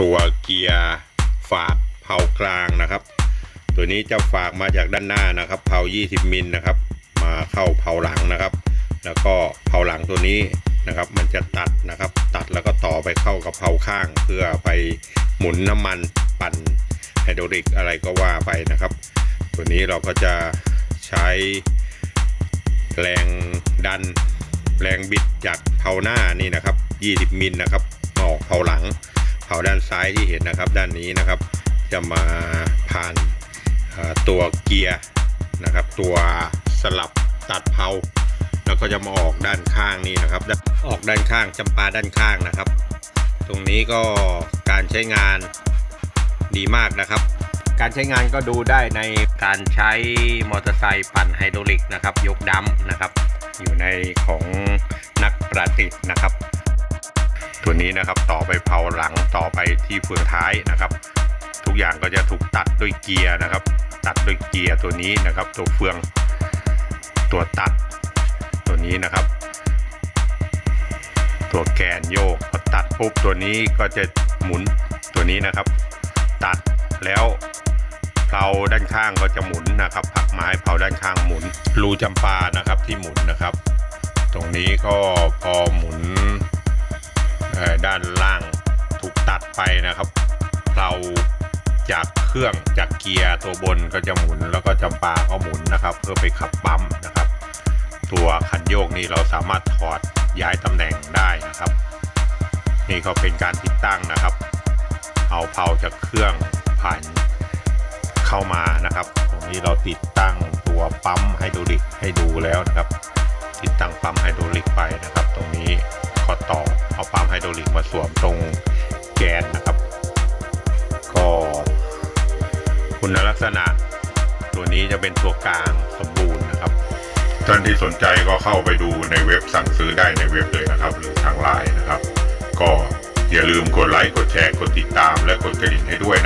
ตัวเกียร์ฝากเผากลางนะครับ ตัวนี้จะฝากมาจากด้านหน้านะครับเผา 20 มิลนะครับ มาเข้าเผาหลังนะครับ แล้วก็เผาหลังตัวนี้นะครับ มันจะตัดนะครับ ตัดแล้วก็ต่อไปเข้ากับเผาข้าง เพื่อไปหมุนน้ำมันปั่นไฮดรอลิกอะไรก็ว่าไปนะครับ ตัวนี้เราก็จะใช้แรงดันแรงบิดจากเผาหน้านี่นะครับ 20 มิลนะครับออกเผาหลัง เผาด้านซ้ายที่เห็นนะครับ ด้านนี้นะครับ จะมาผ่านตัวเกียร์นะครับ ตัวสลับตัดเผาแล้วก็จะมาออกด้านข้างนี่นะครับ ออกด้านข้างจำปาด้านข้างนะครับ ตรงนี้ก็การใช้งานดีมากนะครับ การใช้งานก็ดูได้ในการใช้มอเตอร์ไซค์ปั่นไฮดรอลิกนะครับ ยกดัมนะครับ อยู่ในของนักประดิษฐ์นะครับ ตัวนี้นะครับต่อไปเผาหลังต่อไปที่เฟืองท้ายนะครับ ทุกอย่างก็จะถูกตัดด้วยเกียร์นะครับ ตัดด้วยเกียร์ตัวนี้นะครับ ตัวเฟืองตัวตัดตัวนี้นะครับ ตัวแกนโยกพอตัดปุ๊บตัวนี้ก็จะหมุนตัวนี้นะครับ ตัดแล้วเพลาด้านข้างก็จะหมุนนะครับ ผักไม้เพลาด้านข้างหมุนรูจำปานะครับที่หมุนนะครับ ตรงนี้ก็พอหมุน ด้านล่างถูกตัดไปนะครับเพลาจากเครื่องจากเกียร์ตัวบนก็จะหมุนแล้วก็จำปาก็หมุนนะครับ เพื่อไปขับปั๊มนะครับ ตัวคันโยกนี่เราสามารถถอดย้ายตำแหน่งได้นะครับ นี่ก็เป็นการติดตั้งนะครับ เอาเพลาจากเครื่องผ่านเข้ามานะครับ ตรงนี้เราติดตั้งตัวปั๊มไฮดรอลิกให้ดูแล้วนะครับ ติดตั้งปั๊มไฮดรอลิกไปนะครับ ตรงนี้ก็ต่อ เอาปั๊มไฮดรอลิกมาสวมตรงแกนนะครับ ก็คุณลักษณะ ตัวนี้จะเป็นตัวกลางสมบูรณ์นะครับ ท่านที่สนใจก็เข้าไปดูในเว็บสั่งซื้อได้ในเว็บเลยนะครับ หรือทางไลน์นะครับ ก็อย่าลืมกดไลค์กดแชร์กดติดตามและกดกระดิ่งให้ด้วยนะ